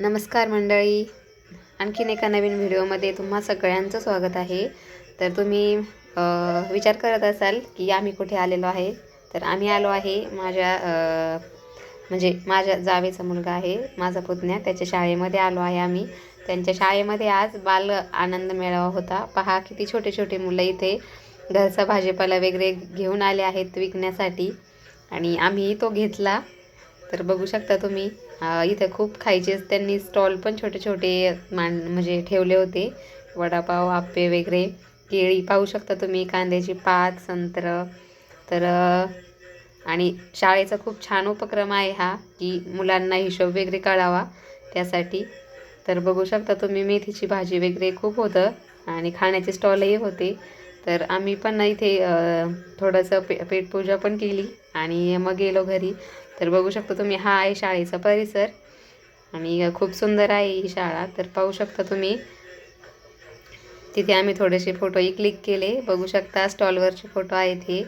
नमस्कार मंडळी. आणखीन एका नवीन व्हिडिओमध्ये तुम्हा सगळ्यांचं स्वागत आहे. तर तुम्ही विचार करत असाल की आम्ही कुठे आलेलो आहे? तर आम्ही आलो आहे माझ्या म्हणजे माझ्या जावेचा मुलगा आहे माझा पुतण्या. त्याच्या शाळेमध्ये आलो आहे आम्ही. त्यांच्या शाळेमध्ये आज बाल आनंद मेळावा होता. पहा किती छोटे छोटे मुलं इथे. घरचा भाजीपाला वगैरे घेऊन आले आहेत विकण्यासाठी. आणि आम्ही तो घेतला. तर बघू शकता तुम्ही इथं खूप खायचे त्यांनी स्टॉल पण छोटे छोटे मान म्हणजे ठेवले होते. वडापाव आप्पे वगैरे. केळी पाहू शकता तुम्ही कांद्याची पात संत्र. तर आणि शाळेचा खूप छान उपक्रम आहे हा की मुलांना हिशोब वगैरे कळावा त्यासाठी. तर बघू शकता तुम्ही मेथीची भाजी वगैरे खूप होतं. आणि खाण्याचे स्टॉलही होते. तर आम्ही पण इथे थोडंसं पे पेटपूजा पण केली आणि मग गेलो घरी. तर बघू शकता तुम्ही हा आहे शाळेचा परिसर आणि खूप सुंदर आहे ही शाळा. तर पाहू शकता तुम्ही तिथे आम्ही थोडेसे फोटोही क्लिक केले. बघू शकता स्टॉलवरचे फोटो आहेत हे.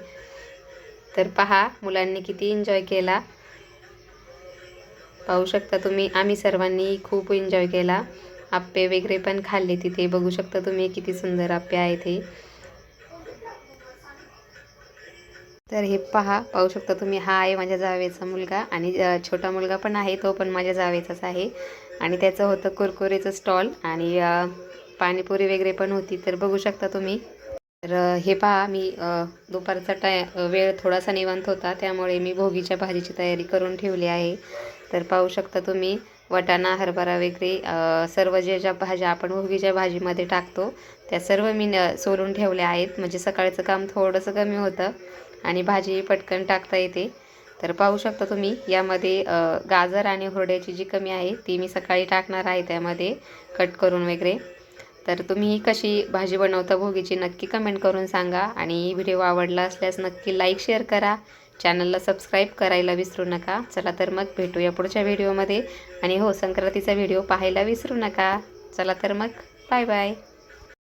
तर पहा मुलांनी किती एन्जॉय केला. पाहू शकता तुम्ही आम्ही सर्वांनी खूप एन्जॉय केला. आप्पे वगैरे पण खाल्ले तिथे. बघू शकता तुम्ही किती सुंदर आप्पे आहेत हे. तर हे पहा पाहू शकता तुम्ही हा आहे माझ्या जावेचा मुलगा आणि छोटा मुलगा पण आहे तो पण माझ्या जावेचाच आहे. आणि त्याचं होतं कुरकुरेचं स्टॉल आणि पाणीपुरी वगैरे पण होती तर बघू शकता तुम्ही. तर हे पहा मी दुपारचा टाय वेळ थोडासा निवांत होता त्यामुळे मी भोगीच्या भाजीची तयारी करून ठेवली आहे. तर पाहू शकता तुम्ही वटाणा हरभरा वगैरे सर्व जे ज्या भाज्या आपण भोगीच्या भाजीमध्ये टाकतो त्या सर्व मी न सोलून ठेवल्या आहेत. म्हणजे सकाळचं काम थोडंसं कमी होतं. आणि भाजी पटकन टाकता येते. तर पाहू शकता तुम्ही यामध्ये गाजर आणि हुरड्याची जी कमी आहे ती मी सकाळी टाकणार आहे त्यामध्ये कट करून वगैरे. तर तुम्ही कशी भाजी बनवता भोगीची नक्की कमेंट करून सांगा. आणि व्हिडिओ आवडला असल्यास नक्की लाईक शेअर करा. चॅनलला सबस्क्राईब करायला विसरू नका. चला तर मग भेटूया पुढच्या व्हिडिओमध्ये. आणि हो संक्रांतीचा व्हिडिओ पाहायला विसरू नका. चला तर मग बाय बाय.